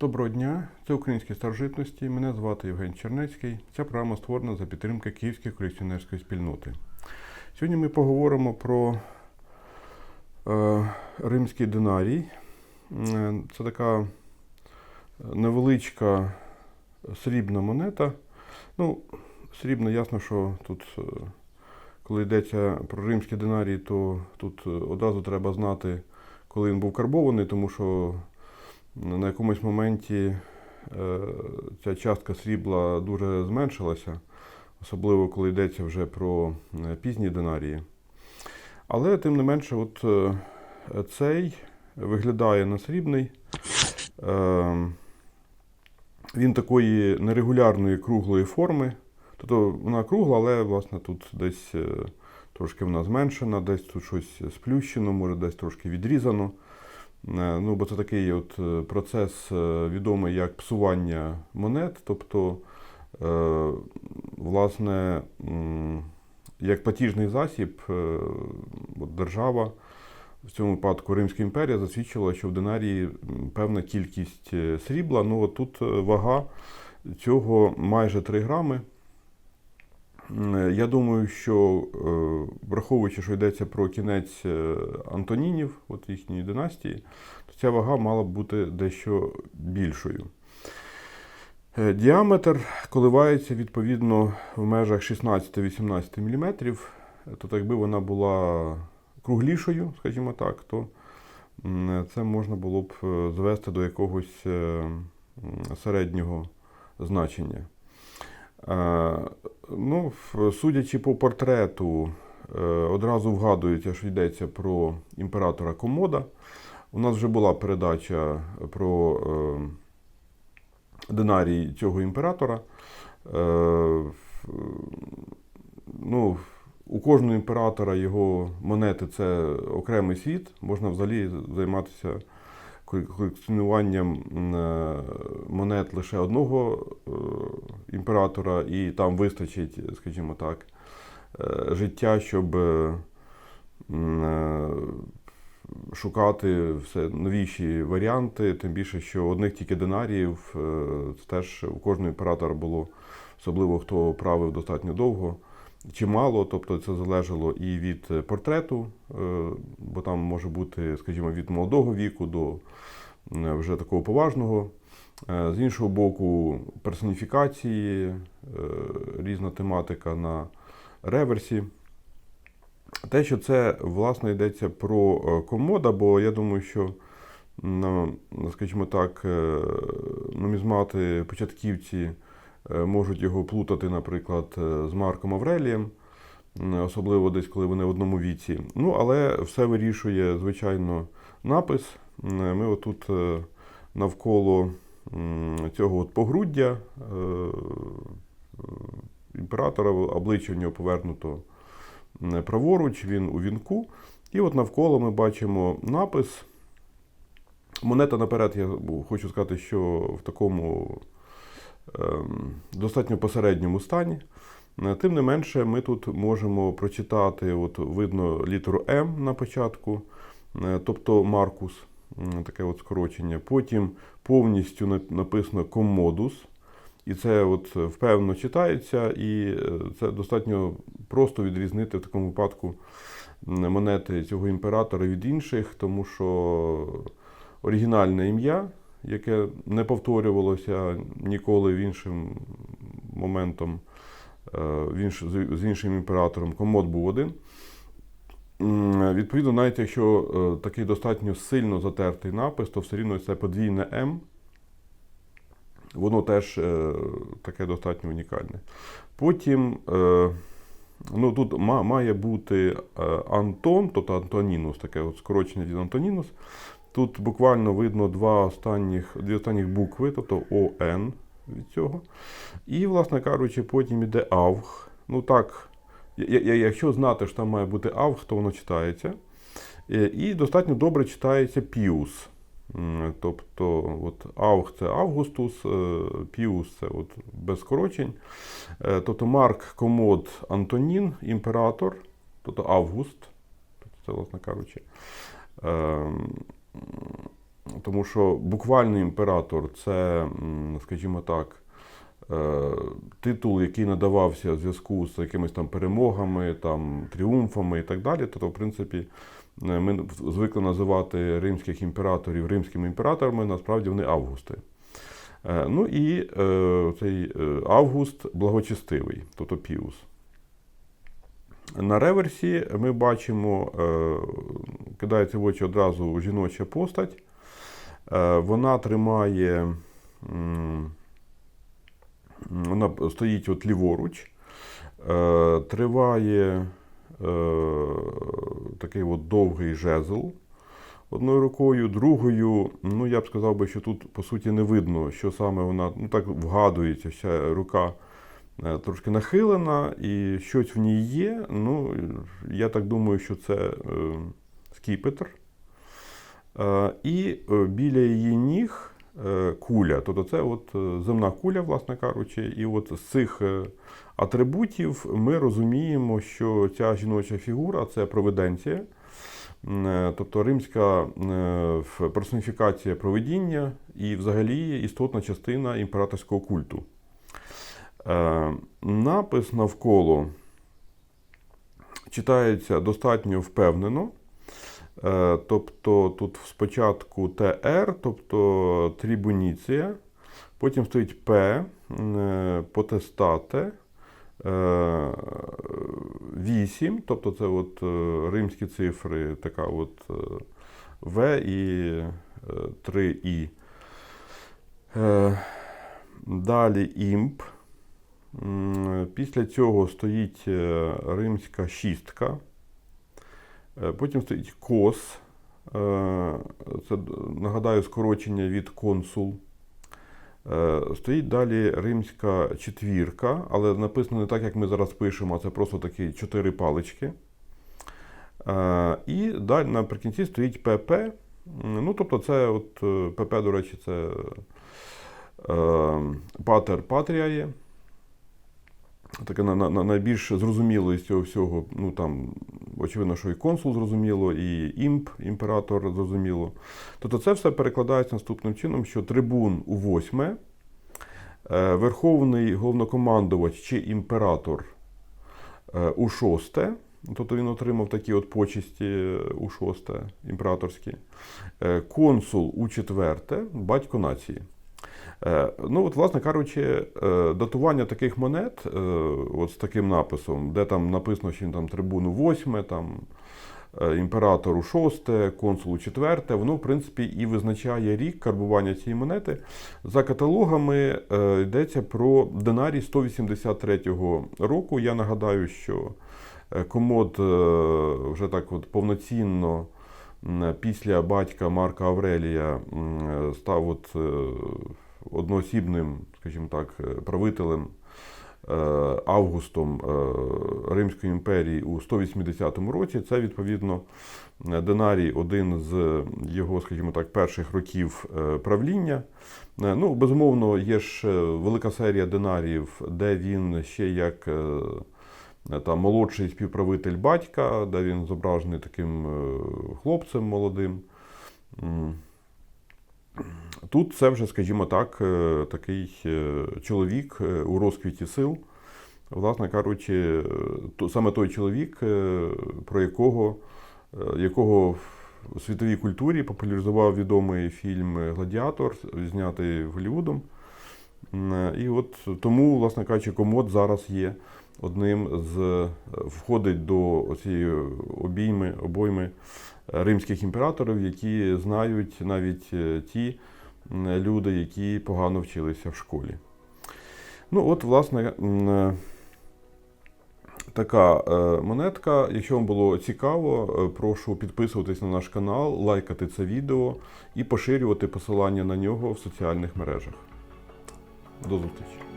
Доброго дня, це українські старожитності. Мене звати Євген Чернецький. Ця програма створена за підтримки Київської колекціонерської спільноти. Сьогодні ми поговоримо про е, римський динарій. Е, Це така невеличка срібна монета. Ну, срібна, ясно, що тут, е, коли йдеться про римський динарій, то тут е, одразу треба знати, коли він був карбований, тому що на якомусь моменті е, ця частка срібла дуже зменшилася, особливо коли йдеться вже про е, пізні динарії. Але тим не менше, от е, цей виглядає на срібний. Він такої нерегулярної круглої форми. Тобто вона кругла, але власне тут десь трошки вона зменшена, десь тут щось сплющено, може десь трошки відрізано. Е, Ну, бо це такий от е, процес е, відомий як псування монет, тобто, власне, як платіжний засіб, держава, в цьому випадку Римська імперія, засвідчила, що в динарії певна кількість срібла. Ну, от тут вага цього майже 3 грами. Е, Я думаю, що е, враховуючи, що йдеться про кінець е, Антонінів, от їхньої династії, то ця вага мала б бути дещо більшою. Діаметр коливається відповідно в межах 16-18 мм. Тобто, якби вона була круглішою, скажімо так, то це можна було б звести до якогось середнього значення. Е, Ну, судячи по портрету, е, одразу вгадується, що йдеться про імператора Комода. У нас вже була передача про е, динарій цього імператора. Ну, у кожного імператора його монети це окремий світ. Можна взагалі займатися колекціонуванням е, монет лише одного е, імператора, і там вистачить, скажімо так, е, життя, щоб шукати все новіші варіанти, тим більше, що одних тільки динаріїв це теж у кожного імператора було, особливо хто правив достатньо довго. Чимало, тобто це залежало і від е, портрету, е, бо там може бути, скажімо, від молодого віку до вже такого поважного. Е, З іншого боку, персоніфікації, різна тематика на реверсі. Те, що це власне йдеться про комода, бо я думаю, що скажімо так, нумізмати початківці можуть його плутати, наприклад, е, з Марком Аврелієм, особливо десь, коли вони в одному віці. Ну, але все вирішує, звичайно, напис. Ми отут е, навколо цього от погруддя е, е, імператора, обличчя в нього повернуто праворуч, він у вінку. І от навколо ми бачимо напис. Монета наперед, я хочу сказати, що в такому достатньо посередньому стані. Е, Тим не менше, ми тут можемо прочитати, от видно літеру М на початку, е, тобто Маркус, таке от скорочення. Потім повністю написано Комодус. І це от впевнено читається, і е, це достатньо просто відрізнити в такому випадку монети цього імператора від інших, тому що оригінальне ім'я, яке не повторювалося ніколи в іншим моментом, е, з- іншим імператором, комод був один. Відповідно, навіть якщо е, такий достатньо сильно затертий напис, то все рівно це подвійне М. Воно теж е, таке достатньо унікальне. Потім ну, тут має бути Антон, тобто Антонінус, таке от скорочення від Антонінус. Тут буквально видно два останніх, дві останніх букви, тобто ОН від цього. І, власне кажучи, потім іде АВГ. Ну так, якщо знати, що там має бути АВГ, то воно читається. Е, І достатньо добре читається Піус. Тобто, от Авг це Августус, е, Піус це от без скорочень. Е, Тобто Марк Комод Антонін, імператор, тобто Август, тобто це, власне кажучи. Тому що буквальний імператор це, скажімо так, е, титул, який надавався в зв'язку з якимись там перемогами, там, тріумфами і так далі. Тобто, в принципі, е, ми звикли називати римських імператорів римськими імператорами, насправді вони августи. Е, Ну і цей Август благочестивий, тобто Піус. На реверсі ми бачимо, е, кидається в очі одразу жіноча постать. Е, Вона тримає, вона стоїть от ліворуч, е, триває такий от довгий жезл одною рукою, другою, ну я б сказав би, що тут по суті не видно, що саме вона, ну так вгадується, вся рука трошки нахилена, і щось в ній є. Ну, я так думаю, що це е, скіпетр. Е, і е, біля її ніг е, куля. Тобто це от е, земна куля, власне кажучи, і от з цих е, атрибутів ми розуміємо, що ця жіноча фігура це провиденція. Е, Тобто римська е, персоніфікація провидіння і взагалі істотна частина імператорського культу. Е, Напис навколо читається достатньо впевнено. Е, Тобто тут спочатку ТР, тобто трибуніція, потім стоїть П, е, потестате, 8, тобто це от римські цифри, така от В і 3 І. Е, Далі імп. Після цього стоїть е, римська шістка. Е, Потім стоїть кос. Е, Це, нагадаю, скорочення від консул. Стоїть далі римська четвірка, але написано не так, як ми зараз пишемо, а це просто такі чотири палички. І далі наприкінці стоїть ПП. Ну, тобто, це от ПП, до речі, це патер патріає. Таке на, на, на- найбільш зрозуміло із цього всього. Ну там, очевидно, що і консул зрозуміло, і імп, імператор зрозуміло. Тобто це все перекладається наступним чином, що трибун у восьме, е, верховний головнокомандувач чи імператор е, у шосте. Тобто він отримав такі от почесті е, у шосте імператорські. Консул у четверте, батько нації. Е, Ну, от, власне кажучи, е, датування таких монет, е, от з таким написом, де там написано, що там трибуну восьме, там імператору шосте, консулу четверте, воно, в принципі, і визначає рік карбування цієї монети. За каталогами йдеться про динарій 183 року. Я нагадаю, що комод вже так от повноцінно. Після батька Марка Аврелія став от одноосібним, скажімо так, е, правителем е, Августом е, Римської імперії у 180 році. Це відповідно динарій, один з його, скажімо так, перших років правління. Ну, безумовно, є ж велика серія динаріїв, де він ще як там, молодший співправитель батька, де він зображений таким хлопцем молодим. Тут це вже, скажімо так, е, такий е, чоловік е, у розквіті сил. Власне кажучи, саме той чоловік, про якого, якого в світовій культурі популяризував відомий фільм Гладіатор, знятий Голлівудом. І от тому, власне кажучи, комод зараз є одним з входить до цієї обійми, обойми римських імператорів, які знають навіть ті люди, які погано вчилися в школі. Ну, от, власне, е, така е, монетка. Якщо вам було цікаво, е, прошу підписуватись на наш канал, лайкати це відео і поширювати посилання на нього в соціальних мережах. До зустрічі!